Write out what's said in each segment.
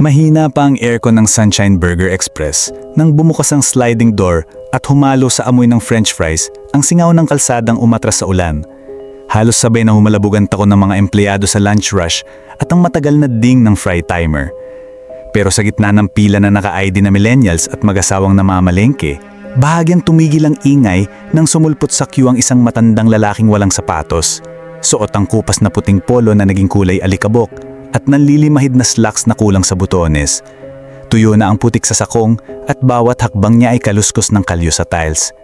Mahina pa ang aircon ng Sunshine Burger Express nang bumukas ang sliding door at humalo sa amoy ng french fries ang singaw ng kalsadang umatras sa ulan. Halos sabay na humalabugan tako ng mga empleyado sa lunch rush at ang matagal na ding ng fry timer. Pero sa gitna ng pila na naka-ID na millennials at mag-asawang namamalengke, bahagyang tumigil ang ingay nang sumulpot sa queue ang isang matandang lalaking walang sapatos. Suot ang kupas na puting polo na naging kulay alikabok at nanlilimahid na slacks na kulang sa butones. Tuyo na ang putik sa sakong at bawat hakbang niya ay kaluskos ng kalyo sa tiles.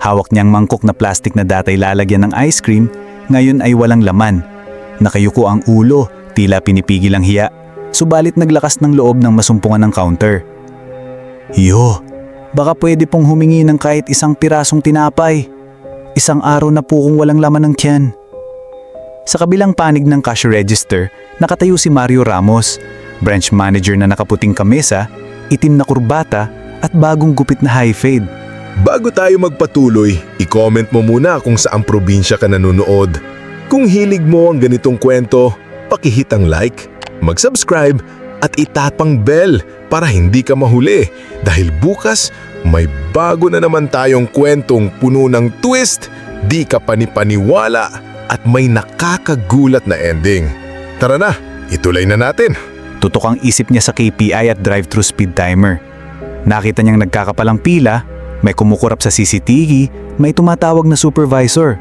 Hawak niyang mangkok na plastic na datay lalagyan ng ice cream, ngayon ay walang laman. Nakayuko ang ulo, tila pinipigil ang hiya, subalit naglakas ng loob ng masumpungan ng counter. Yo, baka pwede pong humingi ng kahit isang pirasong tinapay. Isang araw na po kung walang laman ng tiyan. Sa kabilang panig ng cash register, nakatayo si Mario Ramos, branch manager na nakaputing kamesa, itim na kurbata at bagong gupit na high fade. Bago tayo magpatuloy, i-comment mo muna kung saang probinsya ka nanonood. Kung hilig mo ang ganitong kwento, pakihit ang like, mag-subscribe at itatpang bell para hindi ka mahuli dahil bukas may bago na naman tayong kwentong puno ng twist, di ka panipaniwala at may nakakagulat na ending. Tara na, ituloy na natin. Tutok ang isip niya sa KPI at drive-thru speed timer. Nakita niyang nagkakapalang pila, may kumukurap sa CCTV, may tumatawag na supervisor.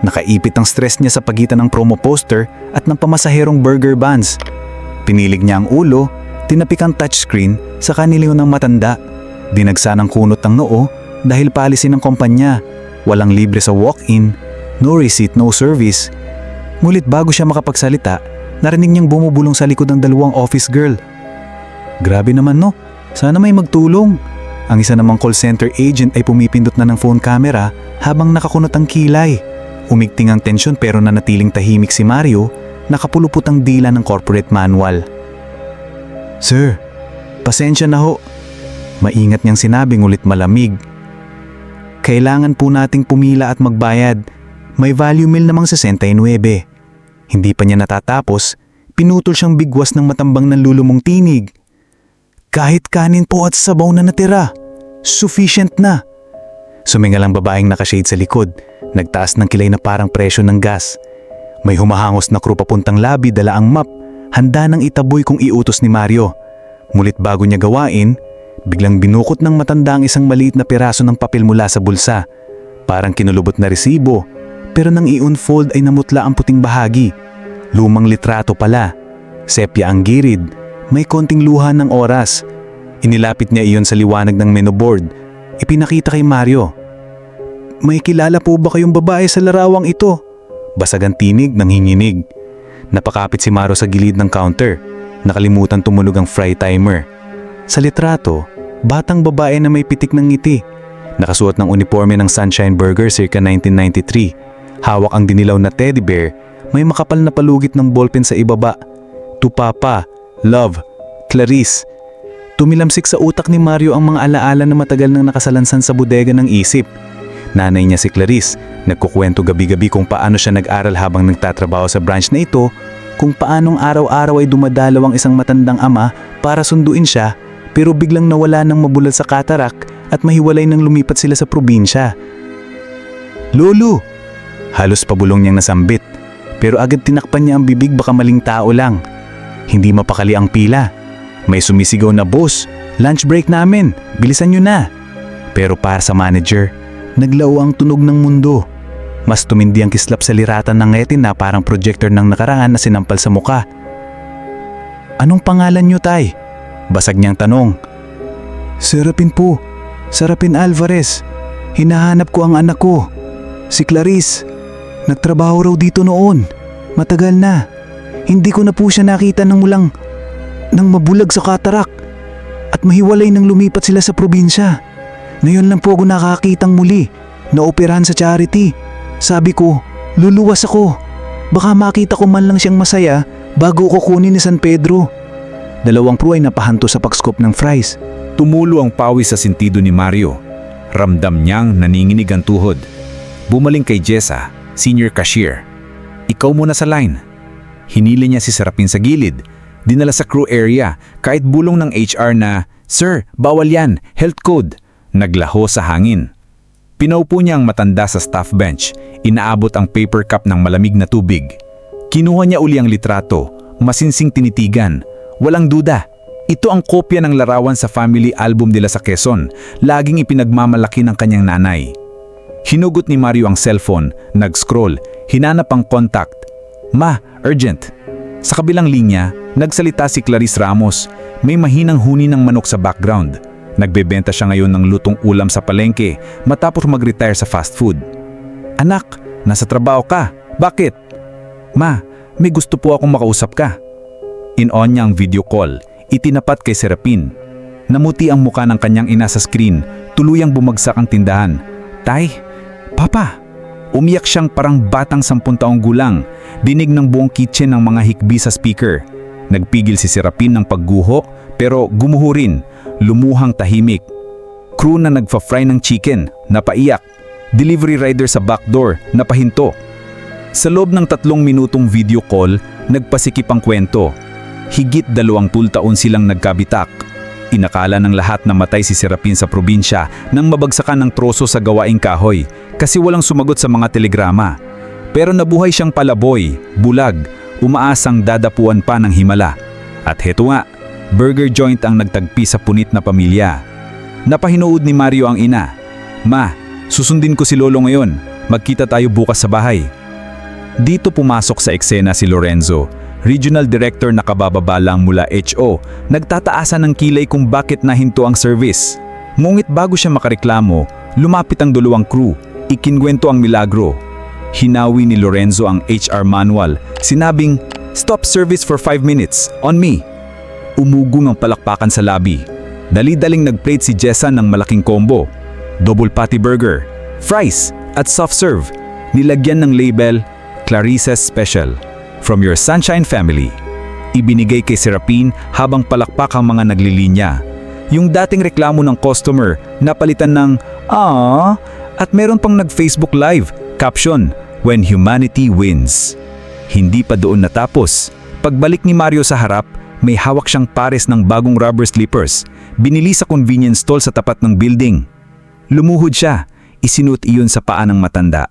Nakaipit ang stress niya sa pagitan ng promo poster at ng pamasaherong burger buns. Pinilig niya ang ulo, tinapik ang touchscreen sa kaniliw ng matanda. Dinagsa ng kunot ng noo dahil palisin ng kumpanya. Walang libre sa walk-in, no receipt, no service. Ngunit bago siya makapagsalita, narinig niyang bumubulong sa likod ng dalawang office girl. Grabe naman no, sana may magtulong. Ang isa namang call center agent ay pumipindot na ng phone camera habang nakakunot ang kilay. Umigting ang tensyon pero nanatiling tahimik si Mario, nakapulupot ang dila ng corporate manual. Sir, pasensya na ho. Maingat niyang sinabi ngulit malamig. Kailangan po nating pumila at magbayad. May value meal namang 69. Hindi pa niya natatapos, pinutol siyang bigwas ng matambang ng lulumong tinig. Kahit kanin po at sabaw na natira, sufficient na. Sumingal ang babaeng nakashade sa likod, nagtaas ng kilay na parang presyo ng gas. May humahangos na crew papuntang labi dala ang map, handa nang itaboy kung iutos ni Mario. Mulit bago niya gawain, biglang binukot ng matanda ang isang maliit na piraso ng papel mula sa bulsa. Parang kinulubot na resibo, pero nang i-unfold ay namutla ang puting bahagi. Lumang litrato pala. Sepia ang girid, may konting luha ng oras. Inilapit niya iyon sa liwanag ng menu board. Ipinakita kay Mario. May kilala po ba kayong babae sa larawang ito? Basag ang tinig ng hinginig. Napakapit si Mario sa gilid ng counter. Nakalimutan tumunog ang fry timer. Sa litrato, batang babae na may pitik ng ngiti. Nakasuot ng uniforme ng Sunshine Burger circa 1993. Hawak ang dinilaw na teddy bear, may makapal na palugit ng ballpen sa ibaba. To Papa, Love, Clarice. Tumilamsik sa utak ni Mario ang mga alaala na matagal nang nakasalansan sa bodega ng isip. Nanay niya si Clarice, nagkukwento gabi-gabi kung paano siya nag-aral habang nagtatrabaho sa branch na ito, kung paanong araw-araw ay dumadalaw ang isang matandang ama para sunduin siya pero biglang nawala ng mabulal sa katarak at mahiwalay nang lumipat sila sa probinsya. Lulu! Halos pabulong niyang nasambit pero agad tinakpan niya ang bibig baka maling tao lang. Hindi mapakali ang pila. May sumisigaw na boss, lunch break namin, bilisan niyo na. Pero para sa manager, naglaw ang tunog ng mundo. Mas tumindi ang kislap sa liratan ng retina parang projector ng nakaraan na sinampal sa muka. Anong pangalan niyo tay? Basag niyang tanong. Serapin po, Serapin Alvarez. Hinahanap ko ang anak ko. Si Clarice. Nagtrabaho raw dito noon. Matagal na. Hindi ko na po siya nakita nang mulang nang mabulag sa katarak at mahiwalay nang lumipat sila sa probinsya. Ngayon lang po ako nakakitang muli na operahan sa charity. Sabi ko, luluwas ako. Baka makita ko man lang siyang masaya bago ko kunin ni San Pedro. Dalawang crew ay napahanto sa pagscoop ng fries. Tumulo ang pawis sa sentido ni Mario. Ramdam niyang naninginig ang tuhod. Bumaling kay Jessa, senior cashier. Ikaw muna sa line. Hinili niya si Serapin sa gilid, Dinala sa crew area kahit bulong ng HR na, Sir, bawal yan, health code. Naglaho sa hangin. Pinaupo niya ang matanda sa staff bench, inaabot ang paper cup ng malamig na tubig. Kinuha niya uli ang litrato, masinsing tinitigan. Walang duda, ito ang kopya ng larawan sa family album nila sa Quezon, laging ipinagmamalaki ng kanyang nanay. Hinugot ni Mario ang cellphone, nag-scroll, hinanap ang contact. Ma, urgent. Sa kabilang linya, nagsalita si Clarice Ramos. May mahinang huni ng manok sa background. Nagbebenta siya ngayon ng lutong ulam sa palengke matapos mag-retire sa fast food. Anak, nasa trabaho ka. Bakit? Ma, may gusto po akong makausap ka. In-on niya ang video call, itinapat kay Serapin. Namuti ang muka ng kanyang ina sa screen, tuluyang bumagsak ang tindahan. Tay, Papa, umiyak siyang parang batang sampun taong gulang, dinig ng buong kitchen ng mga hikbi sa speaker. Nagpigil si Serapin ng pagguho, pero gumuho rin, lumuhang tahimik. Crew na nagfa-fry ng chicken, napaiyak. Delivery rider sa backdoor, napahinto. Sa loob ng tatlong minutong video call, nagpasikip ang kwento. Higit dalawang taon silang nagkabitak. Inakala ng lahat na matay si Serapin sa probinsya nang mabagsakan ng troso sa gawaing kahoy kasi walang sumagot sa mga telegrama. Pero nabuhay siyang palaboy, bulag, umaasang dadapuan pa ng himala. At heto nga, burger joint ang nagtagpi sa punit na pamilya. Napahinood ni Mario ang ina. Ma, susundin ko si Lolo ngayon. Magkita tayo bukas sa bahay. Dito pumasok sa eksena si Lorenzo, regional director na kabababa lang mula HO, nagtataasan ng kilay kung bakit nahinto ang service. Ngunit bago siya makareklamo, lumapit ang dalawang crew, ikinwento ang milagro. Hinawi ni Lorenzo ang HR manual, sinabing, Stop service for 5 minutes, on me. Umugong ang palakpakan sa labi. Dali-daling nag-plate si Jessa ng malaking combo. Double patty burger, fries, at soft serve. Nilagyan ng label, Clarice's Special. From your Sunshine Family. Ibinigay kay Serapin habang palakpak ang mga naglilinya. Yung dating reklamo ng customer, napalitan ng, Ah, at meron pang nag-Facebook Live, caption, When Humanity Wins. Hindi pa doon natapos. Pagbalik ni Mario sa harap, may hawak siyang pares ng bagong rubber slippers. Binili sa convenience store sa tapat ng building. Lumuhod siya, isinuot iyon sa paa ng matanda.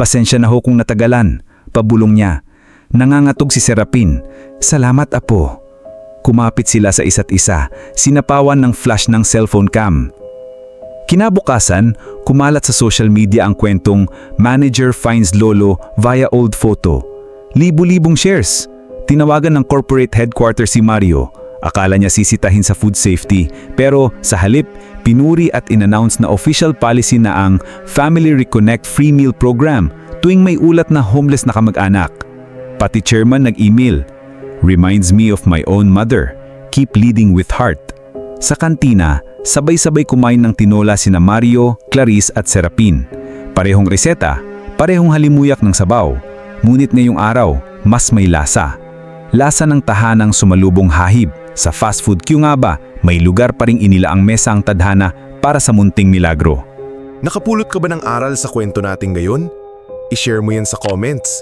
Pasensya na ho kung natagalan, pabulong niya. Nangangatog si Serapin. Salamat apo. Kumapit sila sa isa't isa, sinapawan ng flash ng cellphone cam. Kinabukasan, kumalat sa social media ang kwentong Manager finds Lolo via old photo. Libu-libong shares. Tinawagan ng corporate headquarters si Mario. Akala niya sisitahin sa food safety, pero sa halip, pinuri at inannounce na official policy na ang Family Reconnect Free Meal Program tuwing may ulat na homeless na kamag-anak. Pati chairman nag-email, Reminds me of my own mother. Keep leading with heart. Sa kantina, sabay-sabay kumain ng tinola sina Mario, Clarice at Serapin. Parehong reseta, parehong halimuyak ng sabaw. Ngunit ngayong araw, mas may lasa. Lasa ng tahanang sumalubong hahib. Sa fast food queue nga ba, may lugar pa ring inila ang mesa ang tadhana para sa munting milagro. Nakapulot ka ba ng aral sa kwento natin ngayon? I-share mo yan sa comments.